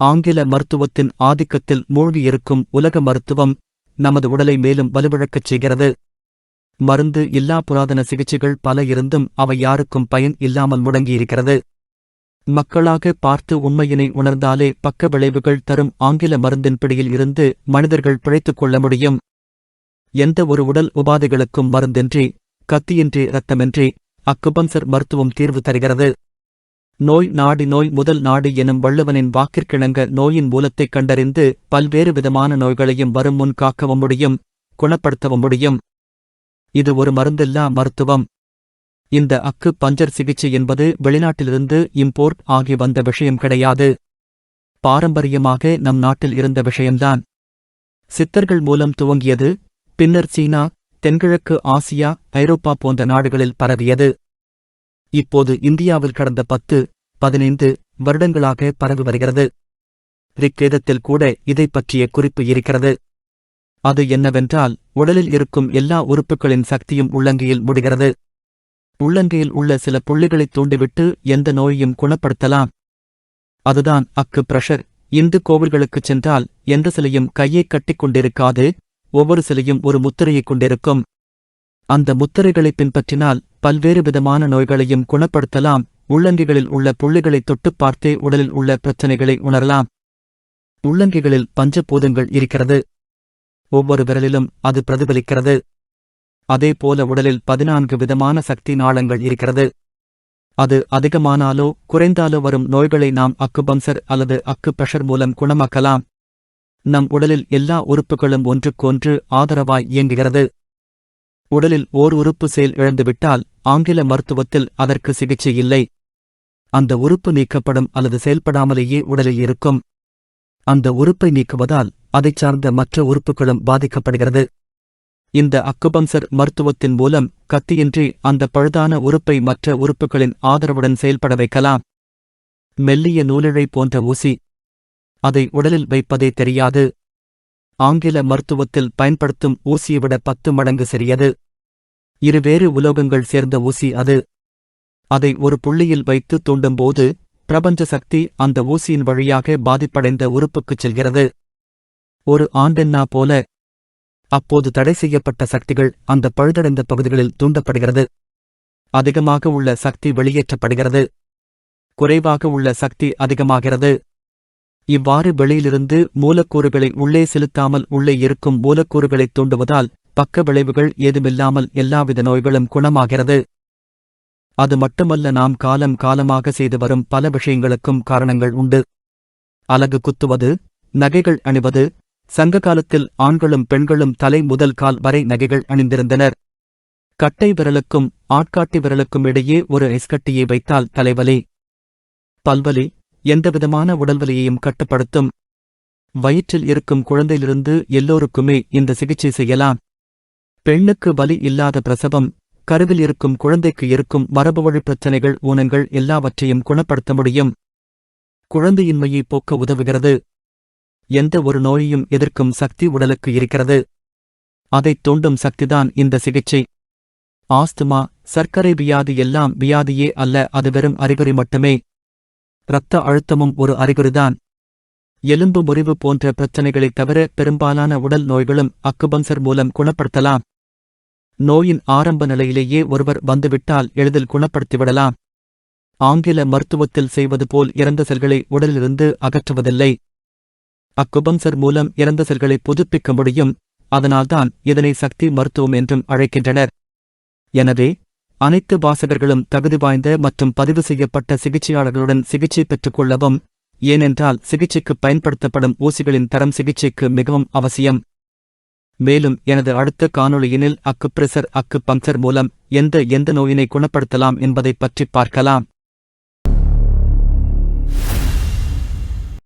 ஆங்கில மருத்துவத்தின் ஆதிக்கத்தில் மூழ்கியிருக்கும் உலக மருத்துவம் நமது உடலை மேலும் வலுவிழக்கச் செய்கிறது. மருந்து இல்லா புராதன சிகிச்சைகள் பல இருந்தும் அவை யாருக்கும் பயன் இல்லாமல் முடங்கியிருக்கிறது. மக்களாக பார்த்து உண்மையினை உணர்ந்தாலே பக்க விளைவுகள் தரும் ஆங்கில மருந்தின் பிடியில் இருந்து மனிதர்கள் பிழைத்துக் கொள்ள முடியும். எந்த ஒரு உடல் உபாதைகளுக்கும் மருந்தின்றி கத்தியின்றி இரத்தமின்றி அக்குபன்சர் மருத்துவம் தீர்வு தருகிறது. நோய் நாடி நோய் முதல் நாடு எனும் வள்ளுவனின் வாக்கிற்கிணங்க நோயின் மூலத்தைக் கண்டறிந்து பல்வேறு விதமான நோய்களையும் வரும் முன் காக்கவும் முடியும் குணப்படுத்தவும் முடியும். இது ஒரு மருந்தில்லா மருத்துவம். இந்த அக்கு பஞ்சர் சிகிச்சை என்பது வெளிநாட்டிலிருந்து இம்போர்ட் ஆகி வந்த விஷயம் கிடையாது. பாரம்பரியமாக நம் நாட்டில் இருந்த விஷயம்தான். சித்தர்கள் மூலம் துவங்கியது பின்னர் சீனா தென்கிழக்கு ஆசியா ஐரோப்பா போன்ற நாடுகளில் பரவியது. இப்போது இந்தியாவில் கடந்த பத்து பதினைந்து வருடங்களாக பரவி வருகிறது. ரிக்கேதத்தில் கூட இதைப் பற்றிய குறிப்பு இருக்கிறது. அது என்னவென்றால் உடலில் இருக்கும் எல்லா உறுப்புகளின் சக்தியும் உள்ளங்கையில் முடிகிறது. உள்ளங்கையில் உள்ள சில புள்ளிகளைத் தூண்டிவிட்டு எந்த நோயையும் குணப்படுத்தலாம். அதுதான் அக்கு பிரஷர் இந்து கோவில்களுக்குச் சென்றால் எந்த சிலையும் கையைக் கட்டிக் கொண்டிருக்காது. ஒவ்வொரு சிலையும் ஒரு முத்திரையைக் கொண்டிருக்கும். அந்த முத்திரைகளைப் பின்பற்றினால் பல்வேறு விதமான நோய்களையும் குணப்படுத்தலாம். உள்ளங்கிகளில் உள்ள புள்ளிகளைத் தொட்டுப் பார்த்தே உடலில் உள்ள பிரச்சனைகளை உணரலாம். உள்ளங்கிகளில் பஞ்சபூதங்கள் இருக்கிறது. ஒவ்வொரு விரலிலும் அது பிரதிபலிக்கிறது. அதேபோல உடலில் பதினான்கு விதமான சக்தி நாளங்கள் இருக்கிறது. அது அதிகமானாலோ குறைந்தாலோ வரும் நோய்களை நாம் அக்குபம்சர் அல்லது அக்கு பிரஷர் மூலம் குணமாக்கலாம். நம் உடலில் எல்லா உறுப்புகளும் ஒன்றுக்கொன்று ஆதரவாய் இயங்குகிறது. உடலில் ஓர் உறுப்பு செயல் இழந்துவிட்டால் ஆங்கில மருத்துவத்தில் அதற்கு சிகிச்சை இல்லை. அந்த உறுப்பு நீக்கப்படும் அல்லது செயல்படாமலேயே உடலில் இருக்கும். அந்த உறுப்பை நீக்குவதால் அதைச் சார்ந்த மற்ற உறுப்புகளும் பாதிக்கப்படுகிறது. இந்த அக்குபம்சர் மருத்துவத்தின் மூலம் கத்தியின்றி அந்த பழுதான உறுப்பை மற்ற உறுப்புகளின் ஆதரவுடன் செயல்பட வைக்கலாம். மெல்லிய நூலிழை போன்ற ஊசி. அதை உடலில் வைப்பதே தெரியாது. ஆங்கில மருத்துவத்தில் பயன்படுத்தும் ஊசியை விட பத்து மடங்கு சிறியது. இருவேறு உலோகங்கள் சேர்ந்த ஊசி அது. அதை ஒரு புள்ளியில் வைத்து தூண்டும்போது பிரபஞ்ச சக்தி அந்த ஊசியின் வழியாக பாதிப்படைந்த உறுப்புக்குச் செல்கிறது. ஒரு ஆண்டென்னா போல அப்போது தடை செய்யப்பட்ட சக்திகள் அந்த பழுதடைந்த பகுதிகளில் தூண்டப்படுகிறது. அதிகமாக உள்ள சக்தி வெளியேற்றப்படுகிறது. குறைவாக உள்ள சக்தி அதிகமாகிறது. இவ்வாறு வெளியிலிருந்து மூலக்கூறுகளை உள்ளே செலுத்தாமல் உள்ளே இருக்கும் மூலக்கூறுகளைத் தூண்டுவதால் பக்க விளைவுகள் ஏதுமில்லாமல் எல்லாவித நோய்களும் குணமாகிறது. அது மட்டுமல்ல நாம் காலம் காலமாக செய்து வரும் பல விஷயங்களுக்கும் காரணங்கள் உண்டு. அலகு குத்துவது நகைகள் அணிவது சங்க காலத்தில் ஆண்களும் பெண்களும் தலை முதல் கால் வரை நகைகள் அணிந்திருந்தனர். கட்டை விரலுக்கும் ஆட்காட்டி விரலுக்கும் இடையே ஒரு ஐஸ்கட்டியை வைத்தால் தலைவலி. பல்வலி எந்தவிதமான உடல்வலியையும் கட்டுப்படுத்தும். வயிற்றில் இருக்கும் குழந்தையிலிருந்து எல்லோருக்குமே இந்த சிகிச்சை செய்யலாம். பெண்ணுக்கு வலி இல்லாத பிரசவம் கருவில் இருக்கும் குழந்தைக்கு இருக்கும் மரபுவழி பிரச்சனைகள் ஊனங்கள் எல்லாவற்றையும் குணப்படுத்த முடியும். குழந்தையின்மையை போக்க உதவுகிறது. எந்த ஒரு நோயையும் எதிர்க்கும் சக்தி உடலுக்கு இருக்கிறது. அதைத் தூண்டும் சக்திதான் இந்த சிகிச்சை. ஆஸ்துமா சர்க்கரை வியாதி எல்லாம் வியாதியே அல்ல அது வெறும் அறிகுறி மட்டுமே. இரத்த அழுத்தமும் ஒரு அறிகுறிதான். எலும்பு முறிவு போன்ற பிரச்சனைகளைத் தவிர பெரும்பாலான உடல் நோய்களும் அக்குபன்சர் மூலம் குணப்படுத்தலாம். நோயின் ஆரம்ப நிலையிலேயே ஒருவர் வந்துவிட்டால் எளிதில் குணப்படுத்திவிடலாம். ஆங்கில மருத்துவத்தில் செய்வது போல் இறந்த செல்களை உடலிலிருந்து அகற்றுவதில்லை. அக்குபம்சர் மூலம் இறந்த செல்களை புதுப்பிக்க முடியும். அதனால்தான் இதனை சக்தி மருத்துவம் என்றும் அழைக்கின்றனர். எனவே அனைத்து வாசகர்களும் தகுதி வாய்ந்த மற்றும் பதிவு செய்யப்பட்ட சிகிச்சையாளர்களுடன் சிகிச்சை பெற்றுக் கொள்ளவும் ஏனென்றால் சிகிச்சைக்கு பயன்படுத்தப்படும் ஊசிகளின் தரம் சிகிச்சைக்கு மிகவும் அவசியம். மேலும் எனது அடுத்த காணொளியினில் அக்குப்ரெசர் அக்கு பங்சர் மூலம் எந்த எந்த நோயினை குணப்படுத்தலாம் என்பதைப் பற்றி பார்க்கலாம்.